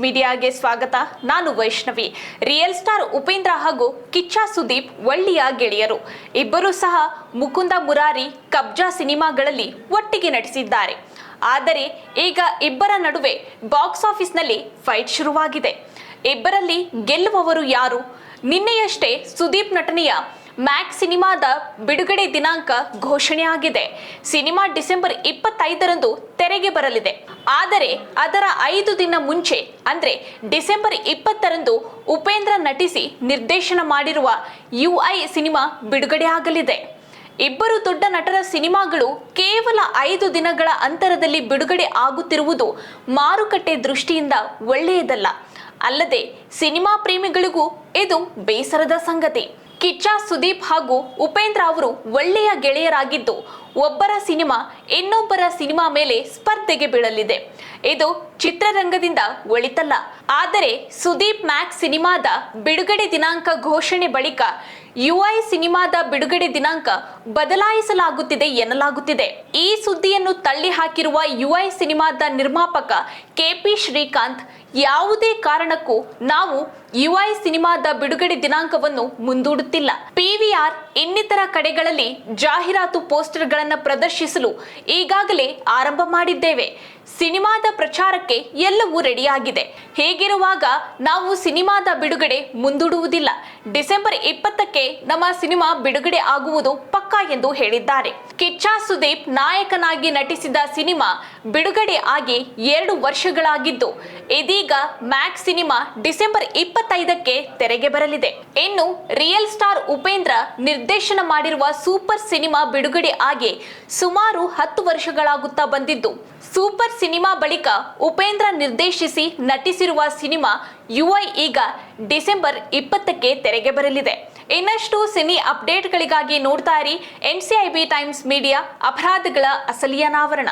ಮೀಡಿಯಾಗೆ ಸ್ವಾಗತ. ನಾನು Vaishnavi. Real star Upendra ಹಾಗೂ ಕಿಚ್ಚ ಸುದೀಪ್ ಒಳ್ಳೆಯ ಗೆಳೆಯರು. ಇಬ್ಬರೂ ಸಹ ಮುಕುಂದ ಮುರಾರಿ ಕಬ್ಜಾ ಸಿನಿಮಾಗಳಲ್ಲಿ ಒಟ್ಟಿಗೆ ನಟಿಸಿದ್ದಾರೆ. ಆದರೆ ಈಗ ಇಬ್ಬರ ನಡುವೆ ಬಾಕ್ಸ್ ಆಫೀಸ್ನಲ್ಲಿ ಫೈಟ್ ಶುರುವಾಗಿದೆ. ಇಬ್ಬರಲ್ಲಿ ಗೆಲ್ಲುವವರು ಯಾರು? ನಿನ್ನೆಯಷ್ಟೇ ಸುದೀಪ್ ನಟನೆಯ ಮ್ಯಾಕ್ಸ್ ಸಿನಿಮಾದ ಬಿಡುಗಡೆ ದಿನಾಂಕ ಘೋಷಣೆಯಾಗಿದೆ. ಸಿನಿಮಾ ಡಿಸೆಂಬರ್ ಇಪ್ಪತ್ತೈದರಂದು ತೆರೆಗೆ ಬರಲಿದೆ. ಆದರೆ, ಅದರ ಐದು ದಿನ ಮುಂಚೆ, ಅಂದ್ರೆ ಡಿಸೆಂಬರ್ ಇಪ್ಪತ್ತರಂದು ಉಪೇಂದ್ರ ನಟಿಸಿ ನಿರ್ದೇಶನ ಮಾಡಿರುವ ಯು ಐ ಸಿನಿಮಾ ಬಿಡುಗಡೆ ಆಗಲಿದೆ. ಇಬ್ಬರು ದೊಡ್ಡ ನಟರ ಸಿನಿಮಾಗಳು ಕೇವಲ ಐದು ದಿನಗಳ ಅಂತರದಲ್ಲಿ ಬಿಡುಗಡೆ ಆಗುತ್ತಿರುವುದು ಮಾರುಕಟ್ಟೆ ದೃಷ್ಟಿಯಿಂದ ಒಳ್ಳೆಯದಲ್ಲ. ಅಲ್ಲದೆ, ಸಿನಿಮಾ ಪ್ರೇಮಿಗಳಿಗೂ ಇದು ಬೇಸರದ ಸಂಗತಿ. ಕಿಚ್ಚ ಸುದೀಪ್ ಹಾಗೂ ಉಪೇಂದ್ರ ಅವರು ಒಳ್ಳೆಯ ಗೆಳೆಯರಾಗಿದ್ದು ಒಬ್ಬರ ಸಿನಿಮಾ ಇನ್ನೊಬ್ಬರ ಸಿನಿಮಾ ಮೇಲೆ ಸ್ಪರ್ಧೆಗೆ ಬೀಳಲಿದೆ. ಇದು ಚಿತ್ರರಂಗದಿಂದ ಒಳಿತಲ್ಲ. ಆದರೆ ಸುದೀಪ್ ಮ್ಯಾಕ್ ಸಿನಿಮಾದ ಬಿಡುಗಡೆ ದಿನಾಂಕ ಘೋಷಣೆ ಬಳಿಕ ಯುಐ ಸಿನಿಮಾದ ಬಿಡುಗಡೆ ದಿನಾಂಕ ಬದಲಾಯಿಸಲಾಗುತ್ತಿದೆ ಎನ್ನಲಾಗುತ್ತಿದೆ. ಈ ಸುದ್ದಿಯನ್ನು ತಳ್ಳಿ ಹಾಕಿರುವ ಯುಐ ಸಿನಿಮಾದ ನಿರ್ಮಾಪಕ ಕೆಪಿ ಶ್ರೀಕಾಂತ್, ಯಾವುದೇ ಕಾರಣಕ್ಕೂ ನಾವು ಯುಐ ಸಿನಿಮಾದ ಬಿಡುಗಡೆ ದಿನಾಂಕವನ್ನು ಮುಂದೂಡುತ್ತಿಲ್ಲ. ಪಿವಿಆರ್ ಇನ್ನಿತರ ಕಡೆಗಳಲ್ಲಿ ಜಾಹೀರಾತು ಪೋಸ್ಟರ್ಗಳನ್ನು ಪ್ರದರ್ಶಿಸಲು ಈಗಾಗಲೇ ಆರಂಭ ಮಾಡಿದ್ದೇವೆ. ಸಿನಿಮಾದ ಪ್ರಚಾರಕ್ಕೆ ಎಲ್ಲವೂ ರೆಡಿಯಾಗಿದೆ. ಹೇಗಿರುವಾಗ ನಾವು ಸಿನಿಮಾದ ಬಿಡುಗಡೆ ಮುಂದೂಡುವುದಿಲ್ಲ. ಡಿಸೆಂಬರ್ ಇಪ್ಪತ್ತಕ್ಕೆ ನಮ್ಮ ಸಿನಿಮಾ ಬಿಡುಗಡೆ ಆಗುವುದು ಪಕ್ಕಾ ಎಂದು ಹೇಳಿದ್ದಾರೆ. ಕಿಚ್ಚ ಸುದೀಪ್ ನಾಯಕನಾಗಿ ನಟಿಸಿದ ಸಿನಿಮಾ ಬಿಡುಗಡೆ ಆಗಿ ಎರಡು ವರ್ಷಗಳಾಗಿದ್ದು, ಇದೀಗ ಮ್ಯಾಕ್ಸ್ ಸಿನಿಮಾ ಡಿಸೆಂಬರ್ ಇಪ್ಪತ್ತೈದಕ್ಕೆ ತೆರೆಗೆ ಬರಲಿದೆ. ಇನ್ನು ರಿಯಲ್ ಸ್ಟಾರ್ ಉಪೇಂದ್ರ ನಿರ್ದೇಶನ ಮಾಡಿರುವ ಸೂಪರ್ ಸಿನಿಮಾ ಬಿಡುಗಡೆ ಆಗಿ ಸುಮಾರು ಹತ್ತು ವರ್ಷಗಳಾಗುತ್ತಾ ಬಂದಿದ್ದು, ಸೂಪರ್ ಸಿನಿಮಾ ಬಳಿಕ ಉಪೇಂದ್ರ ನಿರ್ದೇಶಿಸಿ ನಟಿಸಿರುವ ಸಿನಿಮಾ ಯುಐ ಈಗ ಡಿಸೆಂಬರ್ ಇಪ್ಪತ್ತಕ್ಕೆ ತೆರೆಗೆ ಬರಲಿದೆ. ಇನ್ನಷ್ಟು ಸಿನಿ ಅಪ್ಡೇಟ್ಗಳಿಗಾಗಿ ನೋಡ್ತಾ ಇರಿ ಎನ್ಸಿಐಬಿ ಟೈಮ್ಸ್ ಮೀಡಿಯಾ ಅಪರಾಧಗಳ ಅಸಲಿಯ ಅನಾವರಣ.